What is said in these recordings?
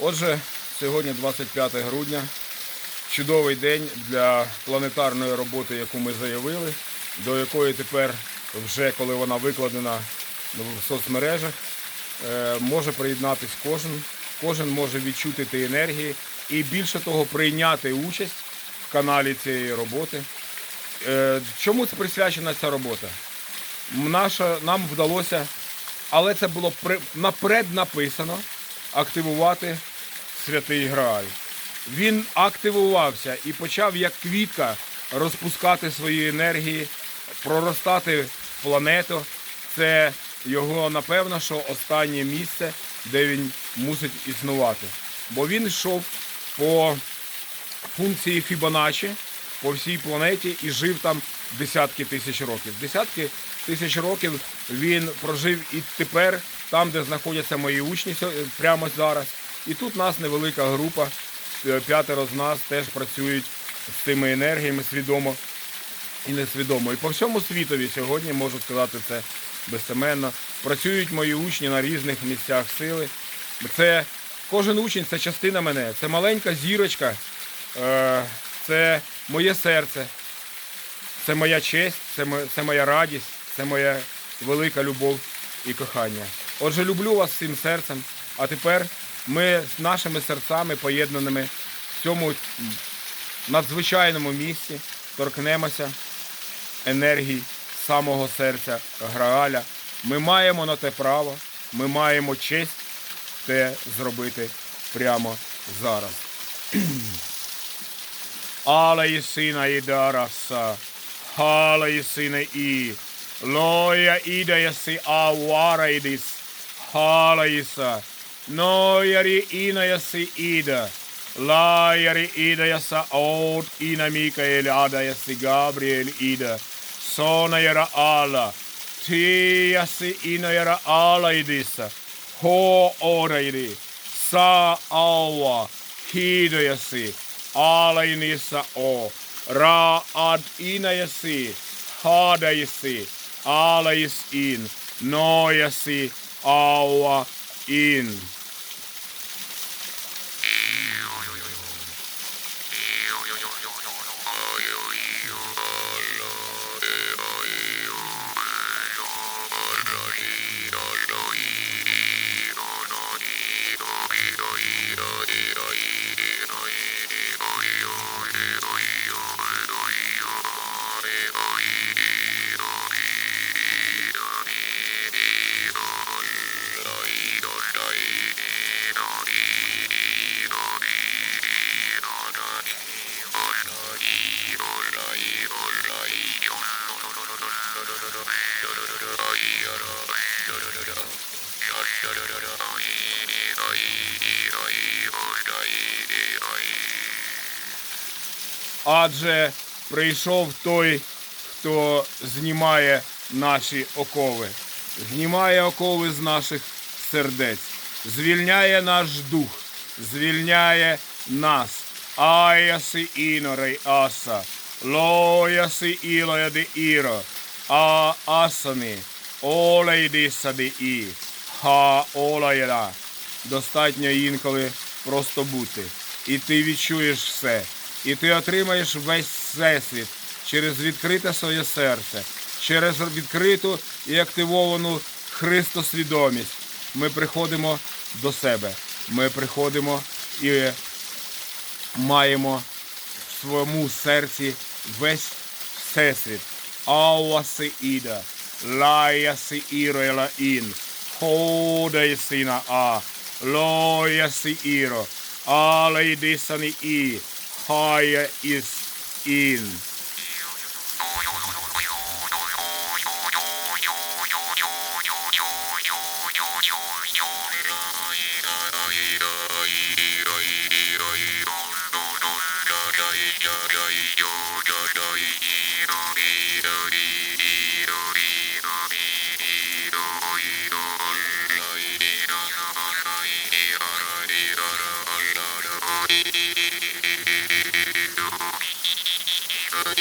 Отже, сьогодні 25 грудня. Чудовий день для планетарної роботи, яку ми заявили, до якої тепер, вже коли вона викладена в соцмережах, е, може приєднатись кожен. Кожен може відчути ті енергії і більше того прийняти участь в каналі цієї роботи. Е, Чому це присвячена ця робота? Наша, нам вдалося, але це було при- наперед написано активувати святий Грааль. Він активувався і почав як квітка розпускати свої енергії, проростати планету. Це його, напевно, що останнє місце, де він мусить існувати. Бо він йшов по функції Фібоначчі по всій планеті і жив там десятки тисяч років. Десятки тисяч років він прожив і тепер, там, де знаходяться мої учні прямо зараз. І тут нас невелика група, е, п'ятеро з нас теж працюють з цими енергіями свідомо і несвідомо. І по всьому світові сьогодні можу сказати це безсеменно. Працюють мої учні на різних місцях сили. Це кожен учень це частина мене, це маленька зірочка, е, це моє серце, це моя честь, це моя радість, це моя велика любов і кохання. Отже, люблю вас всім серцем. А тепер ми з нашими серцями поєднаними в цьому надзвичайному місці торкнемося енергій самого серця Грааля. Ми маємо на те право, ми маємо честь те зробити прямо зараз. Але і сина і дараса, але і сина і, лоя іда яси авара ідис, Halaisa, noiari inajasi ida, laajari idajassa out ina Mikael adajasi Gabriel ida, sonajara ala, tiasi inajara ala idissa, ho orairi, saa aua, hiidajasi, alainissa o, ra ad inajasi, haadajasi, alais in, nojasi, our in. Адже прийшов той, хто знімає наші окови, знімає окови з наших сердець, звільняє наш дух, звільняє нас. Аяси інорей аса, лояси ілоя де іро, а асани, олейдиса де і, ха олаєра. Достатньо інколи просто бути. І ти відчуєш все. І ти отримаєш весь всесвіт через відкрите своє серце, через відкриту і активовану Христосвідомість. Ми приходимо до себе. Ми приходимо і маємо в своєму серці весь всесвіт. Ауаси іда, лаяси іроела ін, ходайсина а, лояси іро, алейдисани і, хая іс higher is in.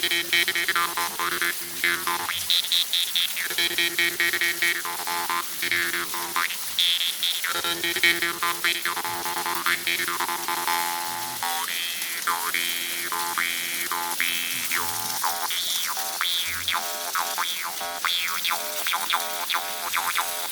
Thank you.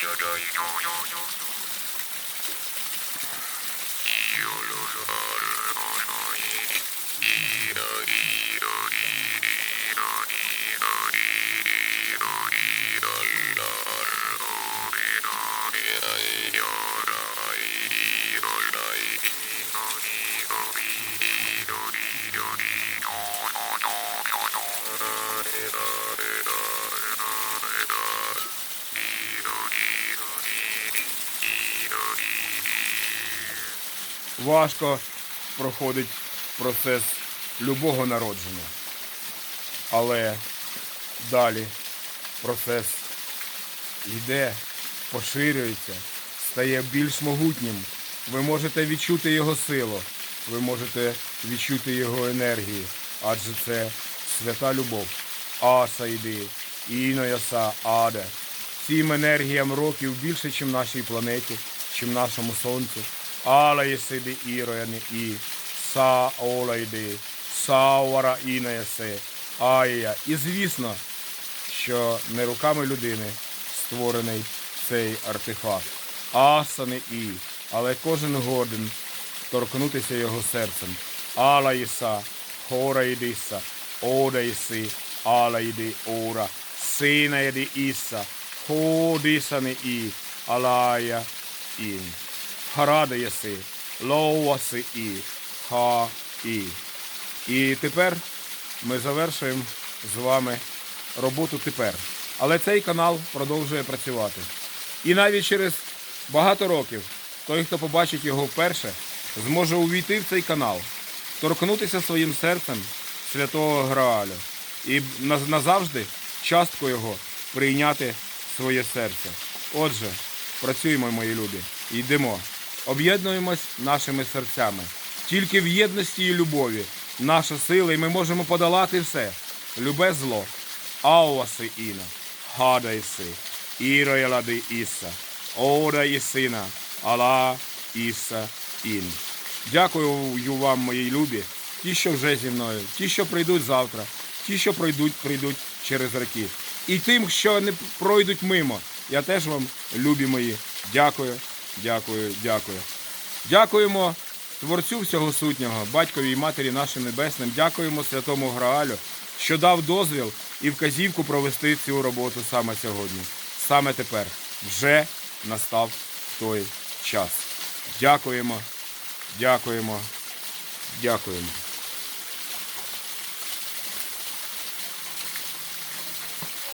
Yo, yo, yo, yo. Важко проходить процес любого народження. Але далі процес йде, поширюється, стає більш могутнім. Ви можете відчути його силу, ви можете відчути його енергію, адже це свята любов. Аса йди, інояса аде. Цим енергіям років більше, ніж нашій планеті, чим нашому сонцю. Єсиди ірояни і са ола йди, сауара іноясе, ая. І звісно, що не руками людини створений цей артефакт. Асани і, але кожен годен торкнутися його серцем. Ала Іса, хора йдиса, ода іси, ала йди ора, сина йди іса, ходисани і, алая ін. Харада єси, лоуаси і, ха і. І тепер ми завершуємо з вами роботу тепер. Але цей канал продовжує працювати. І навіть через багато років той, хто побачить його вперше, зможе увійти в цей канал, торкнутися своїм серцем святого Грааля і назавжди частку його прийняти в своє серце. Отже, працюємо, мої любі, йдемо. Об'єднуємось нашими серцями. Тільки в єдності і любові наша сила, і ми можемо подолати все. Любе зло. Ауаси Іна, Хада Іси, іроялади Іса, Ода Ісина, Алла Іса Ін. Дякую вам, мої любі, ті, що вже зі мною, ті, що прийдуть завтра, ті, що пройдуть, прийдуть через роки. І тим, що не пройдуть мимо. Я теж вам, любі мої, дякую, дякую, дякую. Дякуємо Творцю всього сутнього, батькові і матері нашим небесним. Дякуємо святому Граалю, що дав дозвіл і вказівку провести цю роботу саме сьогодні. Саме тепер вже настав той час. Дякуємо, дякуємо, дякуємо.